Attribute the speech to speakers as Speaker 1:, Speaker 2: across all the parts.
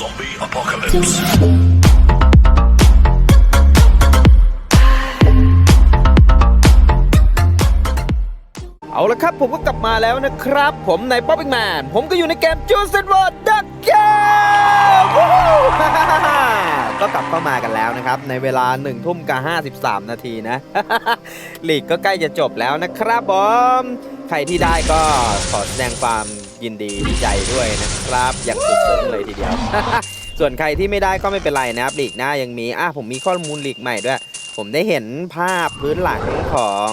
Speaker 1: Zombie apocalypse.
Speaker 2: เอาละครับผมก็กลับมาแล้วนะครับ ผมในป๊อปปิ้งแมนผมก็อยู่ในเกมจูเซนวอร์ดักเกมก็กลับเข้ามากันแล้วนะครับ ในเวลา1ทุ่มกับ 53 นาทีนะลีกก็ใกล้จะจบแล้วนะครับผมใครที่ได้ก็ขอแสดงความ ยินดีดีใจด้วยนะครับอย่างสุดซึ้งเลยทีเดียว ส่วนใครที่ไม่ได้ก็ไม่เป็นไรนะครับลีกหน้ายังมีอะผมมีข้อมูลลีกใหม่ด้วย ผมได้เห็นภาพพื้นหลังของ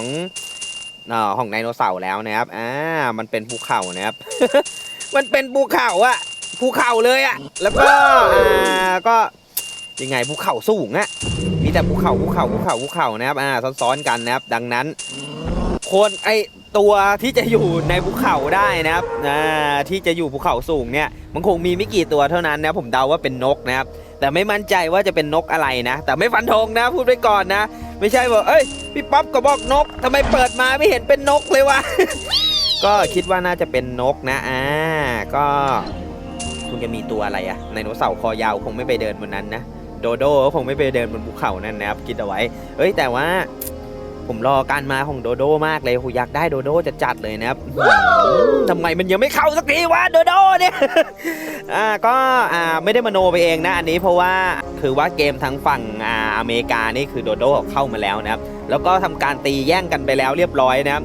Speaker 2: เอ่อของไดโนเสาร์แล้วนะครับอ่ามันเป็นภูเขานะครับ มันเป็นภูเขาอะภูเขาเลยอะแล้วก็อ่าก็ยังไงภูเขาสูงอะมีแต่ภูเขาภูเขาภูเขาภูเขานะครับอ่าซ้อนๆกันนะครับ ดังนั้น คนไอ ตัวที่จะอยู่ในภูเขาได้นะครับอ่าที่จะอยู่ภูเขาสูงเนี่ยมันคงมีไม่กี่ตัวเท่านั้นนะผมเดาว่าเป็นนกนะครับแต่ไม่มั่นใจว่าจะเป็นนกอะไรนะ แต่ไม่ฟันธงนะพูดไว้ก่อนนะ ไม่ใช่ว่าเอ้ยพี่ป๊อปก็บอกนกทำไมเปิดมาไม่เห็นเป็นนกเลยวะก็คิดว่าน่าจะเป็นนกนะอ่าก็คงจะมีตัวอะไรอะไดโนเสาร์คอยาวคงไม่ไปเดินบนนั้นนะโดโดก็คงไม่ไปเดินบนภูเขานั่นนะครับคิดเอาไว้ เอ้ยแต่ว่า ผมรอการมาของโดโดมากเลยโหอยากได้โดโดจะจัดเลยนะครับทำไมมันยังไม่เข้าสักทีวะโดโดเนี่ย อ่าก็อ่าไม่ได้มโนไปเองนะอันนี้เพราะว่าคือว่าเกมทางฝั่งอ่าอเมริกานี่คือโดโดเข้ามาแล้วนะครับ แล้วก็ทำการตีแย่งกันไปแล้วเรียบร้อยนะครับ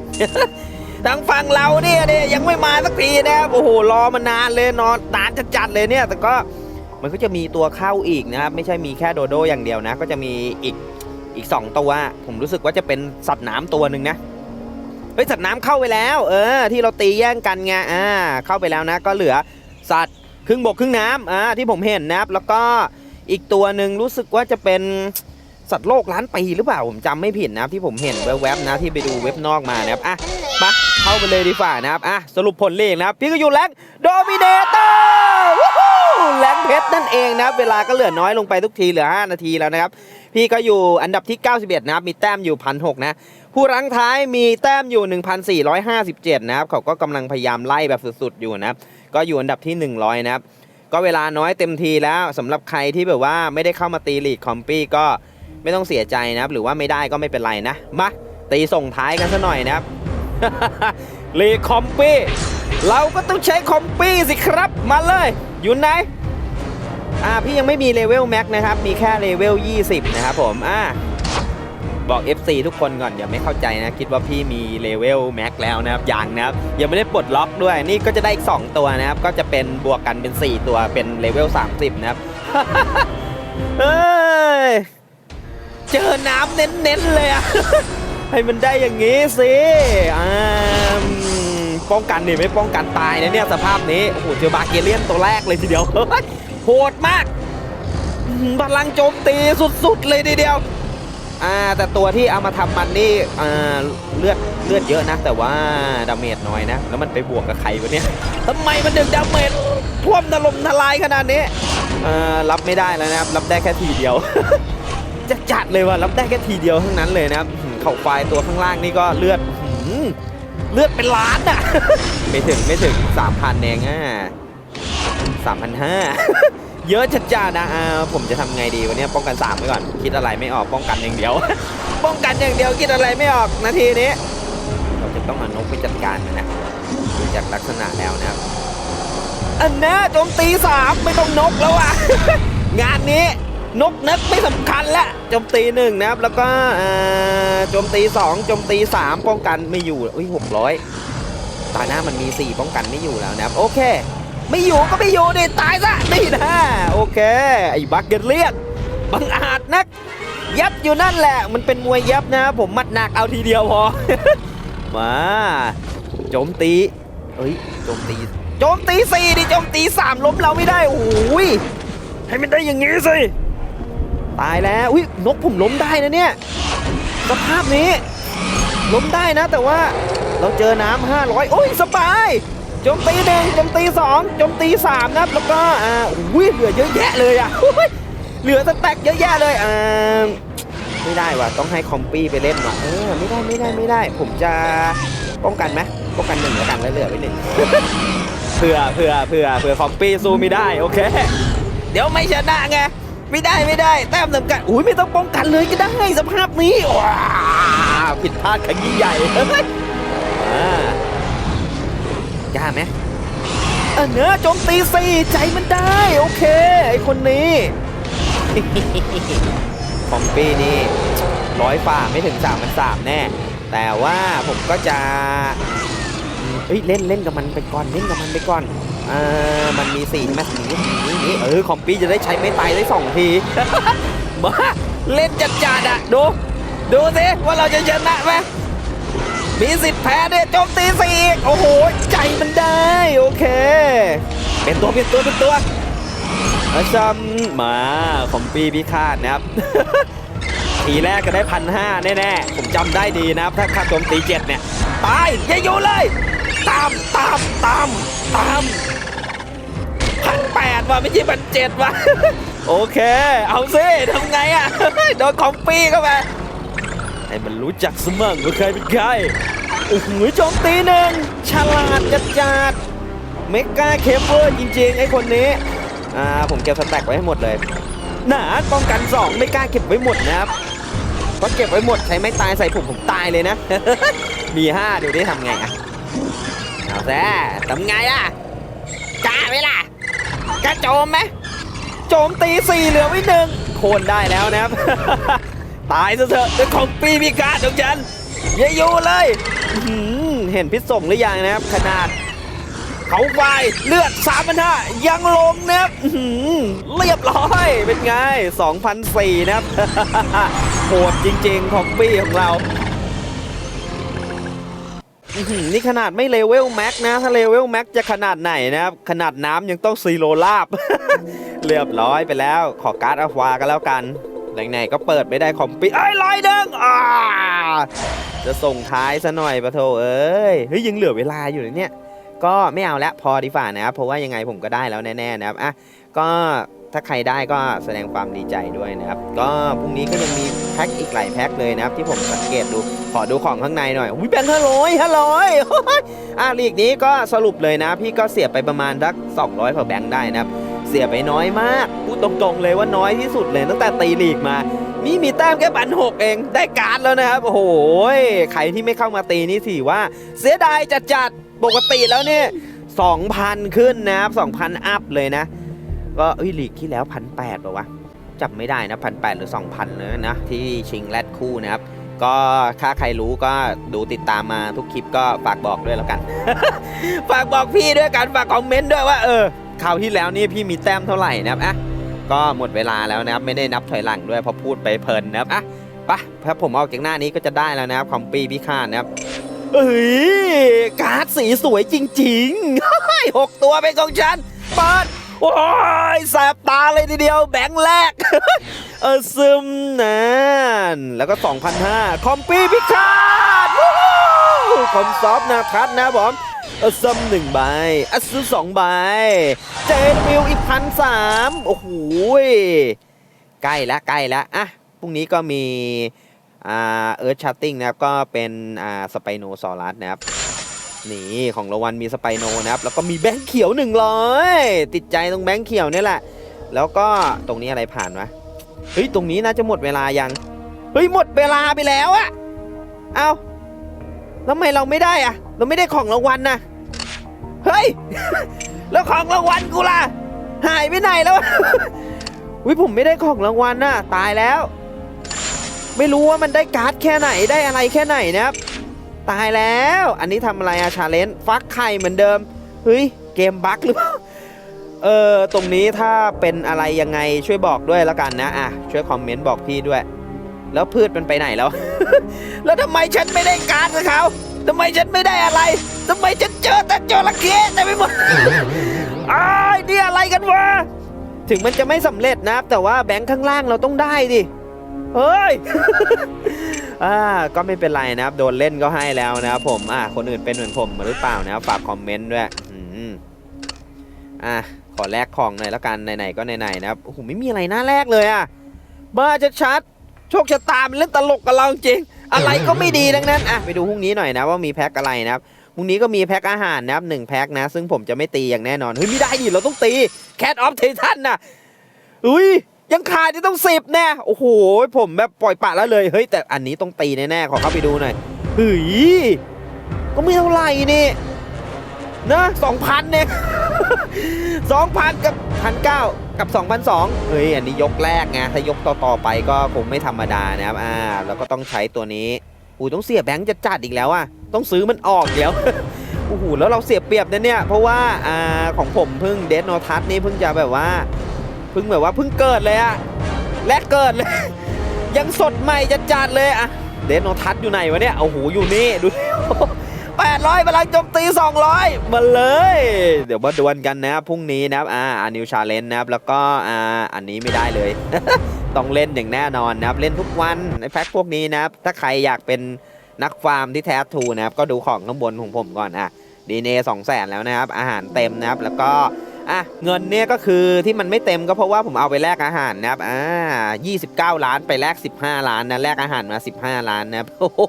Speaker 2: ทางฝั่งเราเนี่ยเนี่ยยังไม่มาสักทีนะครับโอ้โหรอมานานเลยนอนนานจะจัดเลยเนี่ยแต่ก็มันก็จะมีตัวเข้าอีกนะครับ ไม่ใช่มีแค่โดโดอย่างเดียวนะ ก็จะมีอีก อีกสองตัว ผมรู้สึกว่าจะเป็นสัตว์น้ำตัวหนึ่งนะเฮ้ยสัตว์น้ำเข้าไปแล้ว เออ ที่เราตีแย่งกันไงอ่าเข้าไปแล้วนะ ก็เหลือสัตว์ครึ่งบกครึ่งน้ำอ่าที่ผมเห็นนะครับ แล้วก็อีกตัวหนึ่งรู้สึกว่าจะเป็นสัตว์โลกล้านปีหรือเปล่าผมจำไม่ผิดนะครับที่ผมเห็นแวบๆนะที่ไปดูเว็บนอกมานะครับอะมาเข้าไปเลยดีฝ่านะครับอะสรุปผลเลขนะครับพี่ก็อยู่แรงโดมิเนเตอร์ แรงเพชรนั่นเองนะเวลาก็เหลือน้อยลงไปทุกทีเหลือ 5 นาทีแล้วนะครับ พี่ก็อยู่อันดับที่ 91 นะครับ มีแต้มอยู่พันหนะ ผู้รั้งท้ายมีแต้มอยู่ 1,457 นะครับ เขาก็กำลังพยายามไล่แบบสุดๆอยู่นะครับ ก็อยู่อันดับที่ 100 นะครับ ก็เวลาน้อยเต็มทีแล้วสำหรับใครที่แบบว่าไม่ได้เข้ามาตีลีกคอมปี้ก็ไม่ต้องเสียใจนะครับ หรือว่าไม่ได้ก็ไม่เป็นไรนะมาตีส่งท้ายกันซะหน่อยนะครับลีกคอมปี้เราก็ต้องใช้คอมปี้สิครับ มาเลย ยู่ไหนอ่าพี่ยังไม่มีเลเวลแม็กนะครับ มีแค่เลเวล 20 นะครับผมอ่าบอก FC ทุกคนก่อนอย่าไม่เข้าใจนะ คิดว่าพี่มีเลเวลแม็กแล้วนะครับยังนะครับยังไม่ได้ปลดล็อกด้วย นี่ก็จะได้อีก 2 ตัวนะครับ ก็จะเป็นบวกกันเป็น 4 ตัวเป็นเลเวล 30 นะครับเฮ้ยเจอน้ำเน้นๆเลยอะให้มันได้อย่างงี้สิอ่า ป้องกันนี่ไม่ป้องกันตายนะเนี่ยสภาพนี้โอ้โหเจอบาเกเลียนตัวแรกเลยทีเดียวโหดมากพลังโจมตีสุดๆเลยทีเดียวอ่าแต่ตัวที่เอามาทำมันนี่อ่าเลือดเลือดเยอะนะ แต่ว่าดาเมจน้อยนะ แล้วมันไปบวกกับใครวะเนี่ยทำไมมันดึงดาเมจท่วมถล่มทลายขนาดนี้อ่ารับไม่ได้แล้วนะครับ รับได้แค่ทีเดียวจะจัดเลยว่ารับได้แค่ทีเดียวทั้งนั้นเลยนะครับเข่าควายตัวข้างล่างนี่ก็เลือดอื้อหือ เลือดเป็นล้านอะ ไม่ถึงไม่ถึง3,000เองอะ3,500เยอะจัดจ้านะอ่าผมจะทำไงดีวันนี้ป้องกัน3ไว้ก่อน คิดอะไรไม่ออกป้องกันอย่างเดียว ป้องกันอย่างเดียวคิดอะไรไม่ออกนาทีนี้ เราจะต้องเอานกไปจัดการมันนะดูจากลักษณะแล้วนะครับอันนะโจมตีสามไม่ต้องนกแล้วอะ งานนี้ นกนึกไม่สำคัญละโจมตีหนึ่งนะครับ แล้วก็โจมตีสองโจมตีสามป้องกันไม่อยู่อุ้ยหกร้อยตาหน้ามันมีสี่ป้องกันไม่อยู่แล้วนะครับ โอเค ไม่อยู่ก็ไม่อยู่ดิตายซะนี่นะโอเค ไอ้บักเก็ตเลียนบังอาจนัก ยับอยู่นั่นแหละ มันเป็นมวยยับนะผมมัดหนักเอาทีเดียวพอมาโจมตีเอ้ยโจมตีโจมตีสี่ดิโจมตีสามล้มเราไม่ได้โอ้ยให้มันได้อย่างงี้สิ ตายแล้วอุ้ยนกผมล้มได้นะเนี่ยสภาพนี้ ล้มได้นะ แต่ว่าเราเจอน้ำห้าร้อยโอ้ยสบายโจมตีหนึ่งโจมตีสองโจมตีสามนะครับแล้วก็อ่าอุ้ยเหลือเยอะแยะเลยอะเหลือสแต็กเยอะแยะเลยอ่าไม่ได้ว่ะต้องให้คอมปี้ไปเล่นว่ะเออไม่ได้ไม่ได้ไม่ได้ ผมจะป้องกันไหมป้องกันหนึ่งแล้วกันแล้วเหลือไว้หนึ่งเผื่อเผื่อเผื่อเผื่อคอมปี้สู้ไม่ได้โอเค เดี๋ยวไม่ชนะไง ไม่ได้ไม่ได้ แต้มสำคัญอุ้ยไม่ต้องป้องกันเลยก็ได้สภาพนี้ว้าผิดพลาดครั้งยิ่งใหญ่กล้าไหมเออเนื้อโจมตีสี่ใจมันได้ โอเค ไอคนนี้ของปีนี่ร้อยฝ่าไม่ถึงสามพันสามแน่ แต่ว่าผมก็จะเอ้ยเล่นเล่นกับมันไปก่อนเล่นกับมันไปก่อน ออมันมีสี่ใช่ไหมสีนี้สีนี้เออของปีจะได้ใช้ไม่ตายได้สองทีมาเล่นจัดจัดอะดูดูสิว่าเราจะชนะไหมมีสิทธิ์แพ้เนี่ยโจมตีสี่โอ้โห ใจมันได้ โอเค เป็นตัวเป็นตัวเป็นตัวอาชัมมาของปีพิฆาตนะครับทีแรกก็ได้พันห้าแน่ๆ ผมจำได้ดีนะครับ ถ้าค่าโจมตีเจ็ดเนี่ย ตาย อย่าอยู่เลย ตามตามตาม ตามพันแปดว่ะไม่ใช่พันเจ็ดว่ะโอเค เอาซิทำไงอะโดนของปีเข้าไปให้มันรู้จักสมั่งว่าใครเป็นใครโอ้โหโจมตีหนึ่งฉลาดจัดจัดเมกาเคเบิลจริงๆไอ้คนนี้อ่าผมเก็บสแต็กไว้ให้หมดเลยหนาป้องกัน2ไม่กล้าเก็บไว้หมดนะครับเพราะเก็บไว้หมดใช้ไม้ตายใส่ผมผมตายเลยนะ มี5เดี๋ยวได้ทำไงอะ เอาแซ่ทำไงอะกล้าไหมล่ะกล้าโจมไหมโจมตีสี่เหลือไว้หนึ่งโคนได้แล้วนะครับ ตายซะเถอะเป็นของปีพิการของฉันอย่าอยู่เลยเห็นพิษส่งหรือยังนะครับ ขนาดเขาไฟเลือด3 5 0 0ยังลงนะครับเรียบร้อยเป็นไง2,004นสี่นะครับโหดจริงๆของปี้ของเรา นี่ขนาดไม่เลเวลแม็กนะ ถ้าเลเวลแม็กจะขนาดไหนนะครับ ขนาดน้ำยังต้องซีโรลาบ เรียบร้อยไปแล้ว ขอการ์ดอควากันแล้วกันไหนๆก็เปิดไม่ได้คอมปี้ไอ้ยลอยเด้งอ่าจะส่งท้ายซะหน่อยปะโถเอ้ย เฮ้ย ยังเหลือเวลาอยู่เลยเนี่ย ก็ไม่เอาละพอดีฝ่านะครับ เพราะว่ายังไงผมก็ได้แล้วแน่ๆนะครับ อะ ก็ ถ้าใครได้ก็แสดงความดีใจด้วยนะครับ ก็พรุ่งนี้ก็ยังมีแพ็คอีกหลายแพ็คเลยนะครับ ที่ผมสังเกตดูขอดูของข้างในหน่อยอุ้ยแบงค์ห้าร้อยห้าร้อยอะลีกนี้ก็สรุปเลยนะ พี่ก็เสียไปประมาณสัก200กว่าแบงค์ได้นะครับ เสียไปน้อยมากพูดตรงๆเลยว่าน้อยที่สุดเลยตั้งแต่ตีลีกมานี่มีแต้มแค่พันหกเองได้การ์ดแล้วนะครับ โอ้โหใครที่ไม่เข้ามาตีนี่ถือว่า เสียดายจัดๆปกติแล้วเนี่ย2,000 ขึ้นนะครับ2,000 อัพเลยนะ ก็เอ้ยลีกที่แล้วพันแปดป่าวะจับไม่ได้นะพันแปดหรือ2,000เลยนะที่ชิงแรดคู่นะครับ ก็ถ้าใครรู้ก็ดูติดตามมาทุกคลิปก็ฝากบอกด้วยแล้วกัน ฝากบอกพี่ด้วยกันฝากคอมเมนต์ด้วยว่าเออคราวที่แล้วนี่พี่มีแต้มเท่าไหร่นะครับอะก็หมดเวลาแล้วนะครับไม่ได้นับถอยหลังด้วยเพราะพูดไปเพลินนะครับอะปะถ้าผมเอาเก่งหน้านี้ก็จะได้แล้วนะครับคอมปีพิฆานะครับเอ้ยการ์ดสีสวยจริงๆหกตัวเป็นของฉันเปิด โอ้ยแสบตาเลยทีเดียวแบงค์แรก เออซึมนั่นแล้วก็2,500คอมปีพิฆาตคอมซอฟนาทัศนะบผมเออซึมหนึ่งใบอัสซูสองใบ เจนวิวอีกพันสามโอ้โหใกล้ล้วใกล้ล้วอะพรุ่งนี้ก็มีอ่าเอิร์ธชาร์ติ้งนะครับ ก็เป็นอ่าสไปโนซอรัสนะครับ นี่ของรางวัลมีสไปโนนะครับ แล้วก็มีแบงค์เขียว 100 ติดใจตรงแบงค์เขียวนี่แหละ แล้วก็ตรงนี้อะไรผ่านวะเฮ้ยตรงนี้น่าจะหมดเวลายังเฮ้ยหมดเวลาไปแล้วอะเอาแล้วทำไมเราไม่ได้อะเราไม่ได้ของรางวัลนะเฮ้ยแล้วของรางวัลกูล่ะหายไปไหนแล้ววิผมไม่ได้ของรางวัลน่ะตายแล้ว ไม่รู้ว่ามันได้การ์ดแค่ไหนได้อะไรแค่ไหนนะครับ ตายแล้ว อันนี้ทำอะไรอะชาเลนจ์ฟักไข่เหมือนเดิม เฮ้ย เกมบั๊กหรือเปล่า เออ ตรงนี้ถ้าเป็นอะไรยังไงช่วยบอกด้วยแล้วกันนะ อะ ช่วยคอมเมนต์บอกพี่ด้วย แล้วพืชมันไปไหนแล้ว แล้วทำไมฉันไม่ได้การ์ดกับเขาทำไมฉันไม่ได้อะไรทำไมฉันเจอแต่จระเข้แต่ไม่หมดอ้ายนี่อะไรกันวะ ถึงมันจะไม่สำเร็จนะ แต่ว่าแบงค์ข้างล่างเราต้องได้ดิ เฮ้ย อ่าก็ไม่เป็นไรนะครับ โดนเล่นก็ให้แล้วนะครับผมอ่าคนอื่นเป็นเหมือนผมหรือเปล่านะครับฝากคอมเมนต์ด้วยอืมอะขอแลกของหน่อยแล้วกันไหนๆก็ไหนๆนะครับโอ้โหไม่มีอะไรน้าแรกเลยอะบ้าชัดๆโชคชะตามันเล่นตลกกับเราจริง อะไรก็ไม่ดีดังนั้นอะไปดูพรุ่งนี้หน่อยนะว่ามีแพ็คอะไรนะครับพรุ่งนี้ก็มีแพ็คอาหารนะครับหนึ่งแพ็คนะ ซึ่งผมจะไม่ตีอย่างแน่นอนเฮ้ยไม่ได้ดิเราต้องตี Cat of Titan น่ะอุ้ย ยังขาดที่ต้องสิบแน่โอ้โหผมแบบปล่อยปะแล้วเลยเฮ้ยแต่อันนี้ต้องตีแน่ๆขอเข้าไปดูหน่อยเฮ้ยก็ไม่เท่าไหร่นี่นะสองพันเนี่ยสองพันกับพันเก้ากับสองพันสองเฮ้ย อันนี้ยกแรกไง ถ้ายกต่อ ๆ ไปก็คงไม่ธรรมดานะครับ อ่า แล้วก็ต้องใช้ตัวนี้อู้ต้องเสียแบงค์จะจัดอีกแล้วอะ ต้องซื้อมันออกอีกแล้วโอ้โหแล้วเราเสียเปรียบนะเนี่ย เพราะว่า อ่า ของผมเพิ่งเดสโนทัสนี่เพิ่งจะแบบว่า เพิ่งแบบว่าเพิ่งเกิดเลยอะแรกเกิดเลย ยังสดใหม่จัดๆเลยอะเดนโนทัศน์อยู่ไหนวะเนี่ยโอ้โหอยู่นี่ดูแปดร้อยพลังโจมตี 200 มาเลย เดี๋ยวมาดวลกันนะครับพรุ่งนี้นะครับอ่าอานิวชาเลนนะครับ แล้วก็อ่าอันนี้ไม่ได้เลย ต้องเล่นอย่างแน่นอนนะครับ เล่นทุกวันในแพ็คพวกนี้นะครับ ถ้าใครอยากเป็นนักฟาร์มที่แท้ทูนะครับ ก็ดูของข้างบนของผมก่อนอะดีเนสองแสนแล้วนะครับ อาหารเต็มนะครับ แล้วก็ อะเงินเนี่ยก็คือที่มันไม่เต็มก็เพราะว่าผมเอาไปแลกอาหารนะครับอ่า29 ล้านไปแลก15 ล้านนะแลกอาหารมา 15 ล้านนะครับโอ้โห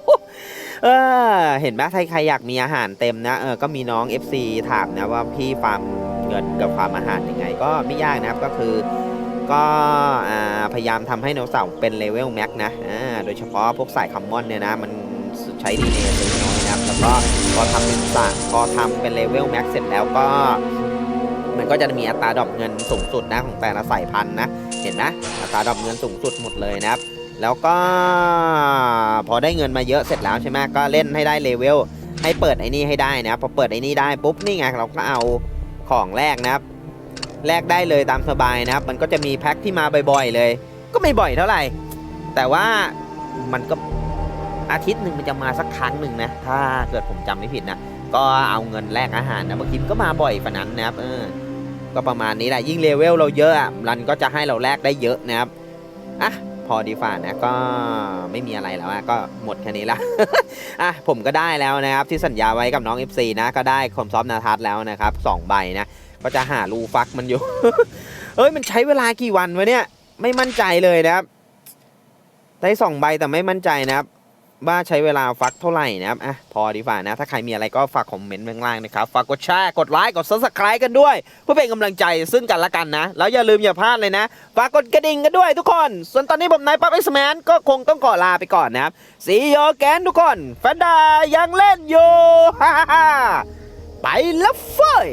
Speaker 2: เออเห็นไหมใครใครอยากมีอาหารเต็มนะเออก็มีน้อง FC ถามนะว่าพี่ฟาร์มเงินกับฟาร์มอาหารยังไง ก็ไม่ยากนะครับก็คือก็อพยายามทำให้ไดโนเสาร์เป็นเลเวลแม็กนะอ่าโดยเฉพาะพวกสายคัมมอนเนี่ยนะ มันใช้ดีเนสูงน้อยนะครับแล้วก็พอทำเป็นสายพอทำเป็นเลเวลแม็กเสร็จแล้วก็ มันก็จะมีอัตราดอกเงินสูงสุดนะของแต่ละสายพันธุ์นะ เห็นนะอัตราดอกเงินสูงสุดหมดเลยนะครับ แล้วก็พอได้เงินมาเยอะเสร็จแล้วใช่ไหมก็เล่นให้ได้เลเวลให้เปิดไอ้นี่ให้ได้นะครับพอเปิดไอ้นี่ได้ปุ๊บนี่ไงเราก็เอาของแรกนะครับแลกได้เลยตามสบายนะครับ มันก็จะมีแพ็คที่มาบ่อยๆเลย ก็ไม่บ่อยเท่าไหร่ แต่ว่ามันก็อาทิตย์หนึ่งมันจะมาสักครั้งหนึ่งนะ ถ้าเกิดผมจำไม่ผิดนะ ก็เอาเงินแลกอาหารนะบางทีมันก็มาบ่อยฝันนั้นนะครับ เออ ก็ประมาณนี้แหละยิ่งเลเวลเราเยอะอะรันก็จะให้เราแลกได้เยอะนะครับอะพอดีฝ่านะก็ไม่มีอะไรแล้วอะก็หมดแค่นี้ละอะผมก็ได้แล้วนะครับที่สัญญาไว้กับน้อง FC นะก็ได้คอมซอฟนาทัศน์แล้วนะครับสองใบนะก็จะหารูฟักมันอยู่เอ้ยมันใช้เวลากี่วันวะเนี่ยไม่มั่นใจเลยนะครับได้สองใบแต่ไม่มั่นใจนะครับ ว่าใช้เวลาฟักเท่าไหร่นะครับอะพอดีฝ่านะ ถ้าใครมีอะไรก็ฝากคอมเมนต์ข้างล่างนะครับ ฝากกดแชร์ กดไลค์ กด subscribe กันด้วย เพื่อเป็นกำลังใจซึ่งกันและกันนะ แล้วอย่าลืมอย่าพลาดเลยนะ ฝากกดกระดิ่งกันด้วยทุกคน ส่วนตอนนี้ผมนายปั๊บเอ็กซ์แมนก็คงต้องขอลาไปก่อนนะครับสีโยแกนทุกคนแฟนดายังเล่นอยู่ฮ่าฮ่าไปแล้วเฟ้ย